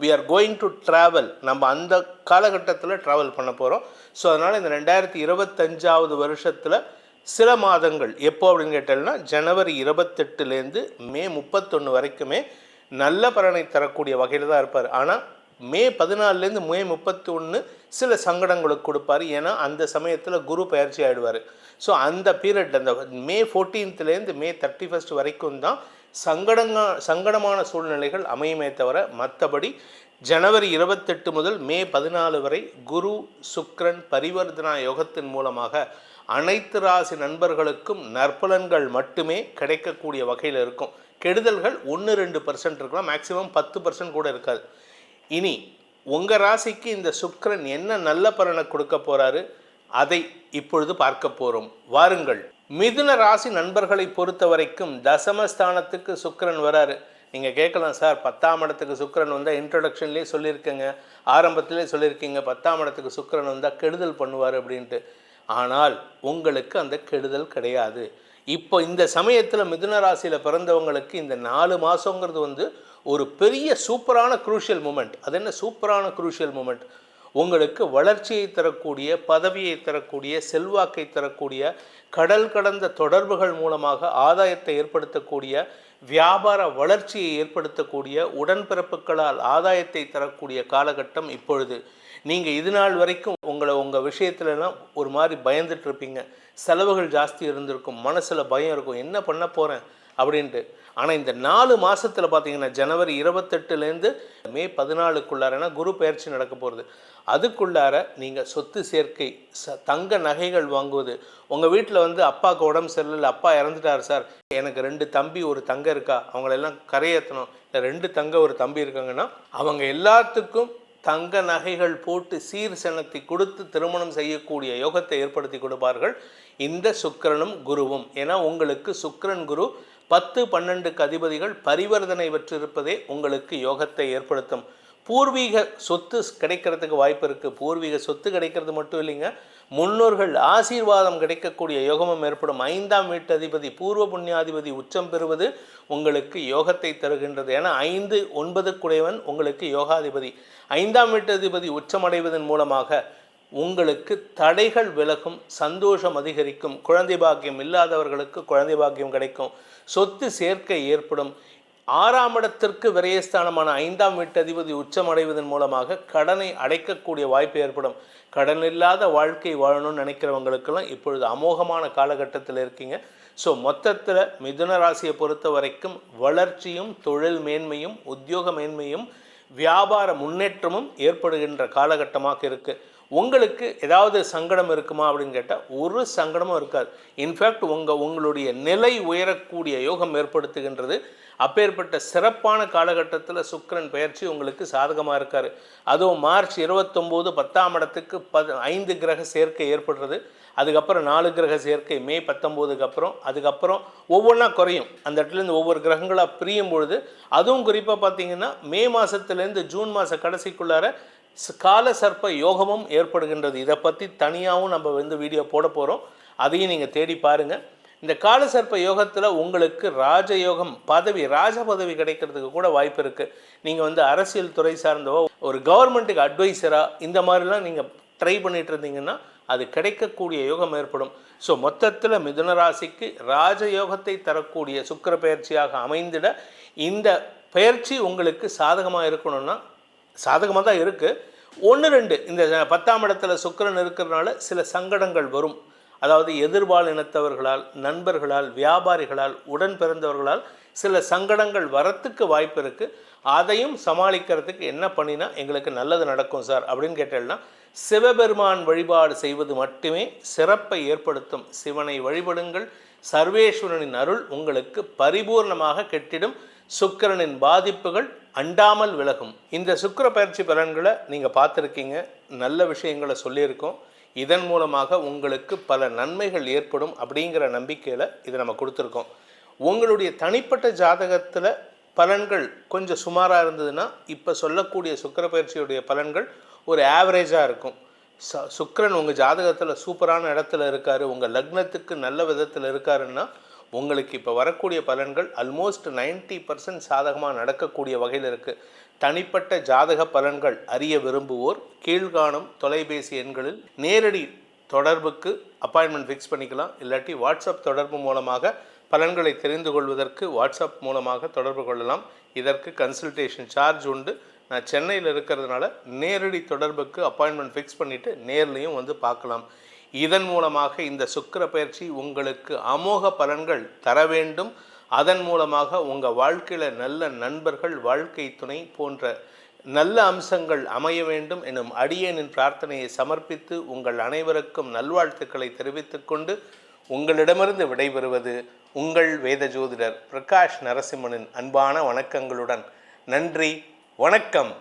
we are going to travel நம்ம அந்த காலகட்டத்தில் ட்ராவல் பண்ண போகிறோம் ஸோ அதனால் இந்த ரெண்டாயிரத்தி இருபத்தஞ்சாவது வருஷத்தில் சில மாதங்கள் எப்போ அப்படின்னு கேட்டோம்னா ஜனவரி இருபத்தெட்டுலேருந்து மே முப்பத்தொன்று வரைக்குமே நல்ல பலனை தரக்கூடிய வகையில் தான் இருப்பார். ஆனால் மே பதினாலுலேருந்து மே முப்பத்தி ஒன்று சில சங்கடங்களுக்கு கொடுப்பார். ஏன்னா அந்த சமயத்தில் குரு பயிற்சி ஆகிடுவார் ஸோ அந்த பீரியட் அந்த மே ஃபோர்டீன்த்துலேருந்து மே தேர்ட்டி ஃபஸ்ட் வரைக்கும் தான் சங்கடங்க சங்கடமான சூழ்நிலைகள் அமையுமே தவிர மற்றபடி ஜனவரி இருபத்தெட்டு முதல் மே பதினாலு வரை குரு சுக்ரன் பரிவர்த்தனா யோகத்தின் மூலமாக அனைத்து ராசி நண்பர்களுக்கும் நற்பலன்கள் மட்டுமே கிடைக்கக்கூடிய வகையில் இருக்கும். கெடுதல்கள் ஒன்று ரெண்டு பர்சன்ட் இருக்கலாம். மேக்ஸிமம் பத்து பர்சன்ட் கூட இருக்காது. இனி உங்கள் ராசிக்கு இந்த சுக்ரன் என்ன நல்ல பலனை கொடுக்க போகிறாரு அதை இப்பொழுது பார்க்க போகிறோம் வாருங்கள். மிதுன ராசி நண்பர்களை பொறுத்த வரைக்கும் தசமஸ்தானத்துக்கு சுக்கரன் வராரு. நீங்கள் கேட்கலாம் சார் பத்தாம் இடத்துக்கு சுக்கரன் வந்தால் இன்ட்ரடக்ஷன்லேயே சொல்லியிருக்கேங்க. ஆரம்பத்திலே சொல்லியிருக்கீங்க பத்தாம் இடத்துக்கு சுக்கரன் வந்தால் கெடுதல் பண்ணுவார் அப்படின்ட்டு. ஆனால் உங்களுக்கு அந்த கெடுதல் கிடையாது. இப்போ இந்த சமயத்தில் மிதுன ராசியில் பிறந்தவங்களுக்கு இந்த நாலு மாதங்கிறது வந்து ஒரு பெரிய சூப்பரான குரூஷியல் மூமெண்ட் அது என்ன சூப்பரான குரூஷியல் மூமெண்ட் உங்களுக்கு வளர்ச்சியை தரக்கூடிய பதவியை தரக்கூடிய செல்வாக்கை தரக்கூடிய கடல் கடந்த தொடர்புகள் மூலமாக ஆதாயத்தை ஏற்படுத்தக்கூடிய வியாபார வளர்ச்சியை ஏற்படுத்தக்கூடிய உடன்பிறப்புகளால் ஆதாயத்தை தரக்கூடிய காலகட்டம் இப்பொழுது. நீங்கள் இது நாள் வரைக்கும் உங்களை உங்கள் விஷயத்துலலாம் ஒரு மாதிரி பயந்துட்டு இருப்பீங்க செலவுகள் ஜாஸ்தி இருந்திருக்கும் மனசில் பயம் இருக்கும் என்ன பண்ண போகிறேன் அப்படின்ட்டு. ஆனால் இந்த நாலு மாதத்தில் பார்த்தீங்கன்னா ஜனவரி இருபத்தெட்டுலேருந்து மே பதினாலுக்குள்ளாரனா குரு பயிற்சி நடக்க போகிறது அதுக்குள்ளார நீங்கள் சொத்து சேர்க்கை ச தங்க நகைகள் வாங்குவது. உங்கள் வீட்டில் வந்து அப்பாவுக்கு உடம்பு சரியில்லை அப்பா இறந்துட்டார் சார். எனக்கு ரெண்டு தம்பி ஒரு தங்க இருக்கா? அவங்களெல்லாம் கரையேற்றணும் இல்லை ரெண்டு தங்க ஒரு தம்பி இருக்காங்கன்னா அவங்க எல்லாத்துக்கும் தங்க நகைகள் போட்டு சீர் சனத்தை கொடுத்து திருமணம் செய்யக்கூடிய யோகத்தை ஏற்படுத்தி கொடுப்பார்கள். இந்த சுக்கிரனும் குருவும். ஏன்னா உங்களுக்கு சுக்கிரன் குரு பத்து பன்னெண்டுக்கு அதிபதிகள் பரிவர்த்தனை பெற்றிருப்பதே உங்களுக்கு யோகத்தை ஏற்படுத்தும். பூர்வீக சொத்து கிடைக்கிறதுக்கு வாய்ப்பு இருக்குது பூர்வீக சொத்து கிடைக்கிறது மட்டும் இல்லைங்க. முன்னோர்கள் ஆசீர்வாதம் கிடைக்கக்கூடிய யோகமும் ஏற்படும். ஐந்தாம் வீட்டு அதிபதி பூர்வ புண்ணியாதிபதி உச்சம் பெறுவது உங்களுக்கு யோகத்தை தருகின்றது. ஏன்னா ஐந்து ஒன்பதுக்குடையவன் உங்களுக்கு யோகாதிபதி. ஐந்தாம் வீட்டு அதிபதி உச்சமடைவதன் மூலமாக உங்களுக்கு தடைகள் விலகும் சந்தோஷம் அதிகரிக்கும் குழந்தை பாக்கியம் இல்லாதவர்களுக்கு குழந்தை பாக்கியம் கிடைக்கும். சொத்து சேர்க்கை ஏற்படும். ஆறாம் இடத்திற்கு விரயஸ்தானமான ஐந்தாம் வீட்டு அதிபதி உச்சமடைவதன் மூலமாக கடனை அடைக்கக்கூடிய வாய்ப்பு ஏற்படும். கடன் இல்லாத வாழ்க்கை வாழணும்னு நினைக்கிறவங்களுக்கெல்லாம் இப்பொழுது அமோகமான காலகட்டத்தில் இருக்கீங்க. ஸோ மொத்தத்தில் மிதுன ராசியை பொறுத்த வரைக்கும் வளர்ச்சியும் தொழில் மேன்மையும் உத்தியோக மேன்மையும் வியாபார முன்னேற்றமும் ஏற்படுகின்ற காலகட்டமாக இருக்குது உங்களுக்கு ஏதாவது சங்கடம் இருக்குமா அப்படின்னு கேட்டால் ஒரு சங்கடமும் இருக்காது. இன்ஃபேக்ட் உங்கள் உங்களுடைய நிலை உயரக்கூடிய யோகம் ஏற்படுத்துகின்றது. அப்பேற்பட்ட சிறப்பான காலகட்டத்தில் சுக்கரன் பயிற்சி உங்களுக்கு சாதகமாக இருக்கார். அதுவும் மார்ச் இருபத்தொம்போது பத்தாம் இடத்துக்கு ப ஐந்து கிரக சேர்க்கை ஏற்படுறது. அதுக்கப்புறம் நாலு கிரக சேர்க்கை மே பத்தொம்போதுக்கு அப்புறம் அதுக்கப்புறம் ஒவ்வொன்றா குறையும். அந்த இடத்துலேருந்து ஒவ்வொரு கிரகங்களாக பிரியும் பொழுது அதுவும் குறிப்பாக பார்த்தீங்கன்னா மே மாதத்துலேருந்து ஜூன் மாத கடைசிக்குள்ளார ஸ்- கால சர்ப்ப யோகமும் ஏற்படுகின்றது. இதை பற்றி தனியாகவும் நம்ம வந்து வீடியோ போட போகிறோம் அதையும் நீங்கள் தேடி பாருங்கள் இந்த கால சர்ப்ப யோகத்தில் உங்களுக்கு ராஜயோகம் பதவி ராஜ பதவி கிடைக்கிறதுக்கு கூட வாய்ப்பு இருக்குது நீங்கள் வந்து அரசியல் துறை சார்ந்தவோ ஒரு கவர்மெண்ட்டுக்கு அட்வைசராக இந்த மாதிரிலாம் நீங்கள் ட்ரை பண்ணிட்டு இருந்தீங்கன்னா அது கிடைக்கக்கூடிய யோகம் ஏற்படும். ஸோ மொத்தத்தில் மிதுன ராசிக்கு ராஜயோகத்தை தரக்கூடிய சுக்கர பயிற்சியாக அமைந்திட இந்த பயிற்சி உங்களுக்கு சாதகமாக இருக்கணும்னா சாதகமாக தான் இருக்குது ஒன்று ரெண்டு இந்த பத்தாம் இடத்துல சுக்கிரன் இருக்கிறதுனால சில சங்கடங்கள் வரும். அதாவது எதிர்பால் இனத்தவர்களால் நண்பர்களால் வியாபாரிகளால் உடன் பிறந்தவர்களால் சில சங்கடங்கள் வரத்துக்கு வாய்ப்பு இருக்குது அதையும் சமாளிக்கிறதுக்கு என்ன பண்ணினா எங்களுக்கு நல்லது நடக்கும் சார் அப்படின்னு கேட்டேன்னா சிவபெருமான் வழிபாடு செய்வது மட்டுமே சிறப்பை ஏற்படுத்தும். சிவனை வழிபடுங்கள். சர்வேஸ்வரனின் அருள் உங்களுக்கு பரிபூர்ணமாக கெட்டிடும். சுக்கிரனின் பாதிப்புகள் அண்டாமல் விலகும். இந்த சுக்கிர பயிற்சி பலன்களை நீங்கள் பார்த்துருக்கீங்க. நல்ல விஷயங்களை சொல்லியிருக்கோம். இதன் மூலமாக உங்களுக்கு பல நன்மைகள் ஏற்படும் அப்படிங்கிற நம்பிக்கையில் இதை நம்ம கொடுத்துருக்கோம். உங்களுடைய தனிப்பட்ட ஜாதகத்தில் பலன்கள் கொஞ்சம் சுமாராக இருந்ததுன்னா இப்போ சொல்லக்கூடிய சுக்கிர பயிற்சியுடைய பலன்கள் ஒரு ஆவரேஜாக இருக்கும். ச சுக்கரன் உங்கள் ஜாதகத்தில் சூப்பரான இடத்துல இருக்கார் உங்கள் லக்னத்துக்கு நல்ல விதத்தில் இருக்காருன்னா உங்களுக்கு இப்போ வரக்கூடிய பலன்கள் அல்மோஸ்ட் நைன்ட்டி பர்சன்ட் சாதகமாக நடக்கக்கூடிய வகையில் இருக்குது தனிப்பட்ட ஜாதக பலன்கள் அறிய விரும்புவோர் கீழ்காணும் தொலைபேசி எண்களில் நேரடி தொடர்புக்கு அப்பாயின்மெண்ட் ஃபிக்ஸ் பண்ணிக்கலாம். இல்லாட்டி வாட்ஸ்அப் தொடர்பு மூலமாக பலன்களை தெரிந்து கொள்வதற்கு வாட்ஸ்அப் மூலமாக தொடர்பு கொள்ளலாம். இதற்கு கன்சல்டேஷன் சார்ஜ் உண்டு. நான் சென்னையில் இருக்கிறதுனால நேரடி தொடர்புக்கு அப்பாயின்மெண்ட் ஃபிக்ஸ் பண்ணிவிட்டு நேர்லேயும் வந்து பார்க்கலாம். இதன் மூலமாக இந்த சுக்கிர பயிற்சி உங்களுக்கு அமோக பலன்கள் தர வேண்டும். அதன் மூலமாக உங்கள் வாழ்க்கையில் நல்ல நண்பர்கள் வாழ்க்கை துணை போன்ற நல்ல அம்சங்கள் அமைய வேண்டும் எனும் அடியேனின் பிரார்த்தனையை சமர்ப்பித்து உங்கள் அனைவருக்கும் நல்வாழ்த்துக்களை தெரிவித்துக்கொண்டு உங்களிடமிருந்து விடைபெறுவது உங்கள் வேத ஜோதிடர் பிரகாஷ் நரசிம்மனின் அன்பான வணக்கங்களுடன். நன்றி வணக்கம்.